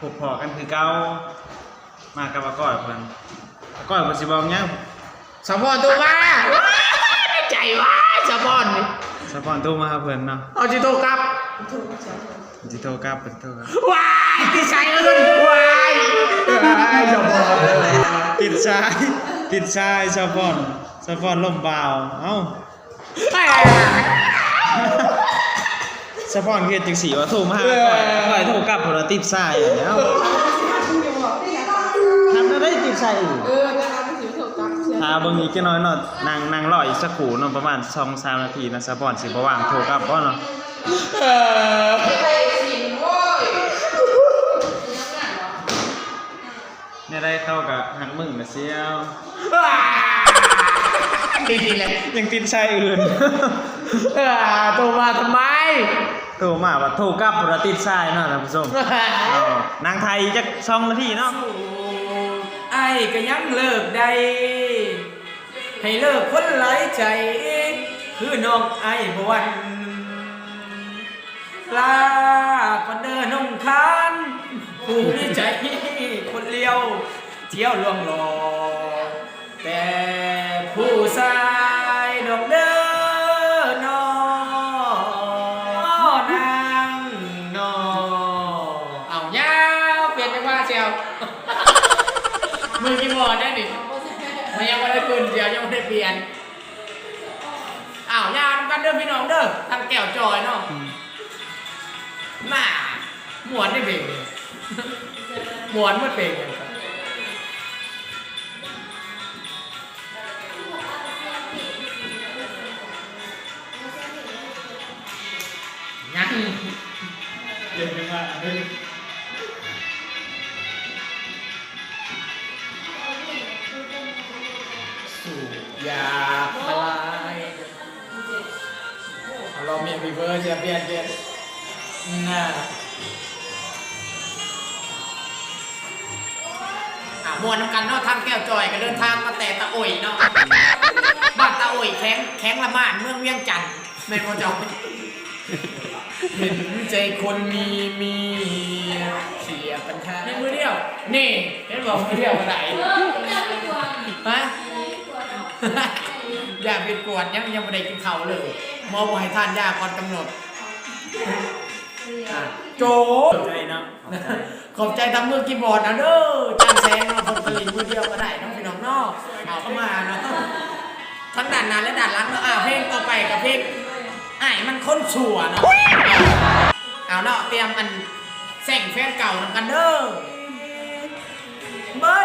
พบพอกันคือเก่ามากับอาก้อยเพิ่นอาก้อยเพิ่นสิบอกหยังสะพอนตัวมาใจว่าสะพอนนี่สปอนโทรมาหาเพิ่นเนาะเอาจิโตกลับสิโทรกลับเพิ่นโทรกลับว้ายติดใจเอิ้นว้ายว้ายสะพอนติดชายติดชายสปอนสปอนล่มบ่าว เอ้า สปอนเฮ็ดจังซี่ว่าโทรมาหาอาก้อยอาก้อยโทรกลับเพิ่นว่าติดชายอยู่แล้วทำได้ติดชายอีกเออจะทำให้สิวถูกกับเชื่อถ้าเบิ่งอีกจักหน้อยเนาะนั่งนั่งรออีกสักครู่เนาะประมาณ2-3นาทีนะสปอนสิบ่ว่างโทรกลับบ่เนาะเออเนี่ยได้เข้ากับหักมึงนะเซียวว้ายดีๆเลยยังติดชายอื่นเออโตมาทำไม โทรมาว่าโทรกลับบ่ได้ติดชายเนาะท่านผู้ชมเออนางไทยจัก2นาทีเนาะไอ้ก็ยังเลิกได้ให้เลิกคนหลายใจ คือน้องไอ้บวันลาคนเดินน้องคานผู้ที่ใจคนเลี้ยว เที่ยวลวงหลอกแต่ ยนไปว่าเชียวมือกีย์บอร์ดได้ดิมันยังไม่ได้ปืนเดียวยังไม่ได้เปลี่ยนอ้าวยามกันเด้อพี่น้องเด้อทางแก้วจอยเนาะน่าหมวนได้เบ่งเลยหมวนมันเบ่งอย่างกันยังเย็นจังว่า สู่ยาพลายเรามีรีเวอร์จะเปลี่ยนเปลี่ยนน่าอะมวนน้ำกันเนาะทางแก้วจอยก็เดินทางมาแต่ตะโอยเนาะบ้านตะโอยแข้งแข้งละมานเมืองเวียงจันทน์แม่นบ่จอยเห็นใจคนมีมีเสียปัญหาในมือเดียว นี่เห็นบอกมือเดียวมาไหนฮะอ ย่าเป็นกวดยังยังไม่ได้กินข้าวเลยหมอบอกให้ทานยาก่อนกำหนดอะโจใจเนาะขอบใจทำมือกีย์บอร์ดนะเด้อจานแซงเนาะคนผลิตมือเดียวก็ได้น้องพี่น้องเนอกเอาเข้ามาเนาะทั้งด่านหน้าและด่านหลังเนาะอะเพลงต่อไปกับเพลงไอ้ายมันค้นชั่วเนาะเอาเนาะเตรียมอันแส่งแฟนเก่านำกันเด้อเบิร์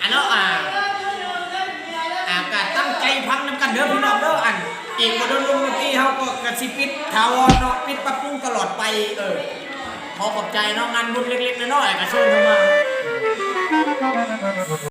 อันเนาะอะอากาศตั้งใจพังน้ำกันเด้อพี่น้องเด้ออันอีกบ่โดนลงดนตรีเฮาก็กระซิปิดทาวรเนาะปิดปรับปรุงตลอดไปเออขอขอบใจเนาะงานบุญเล็กๆน้อยๆก็เชิญเข้ามา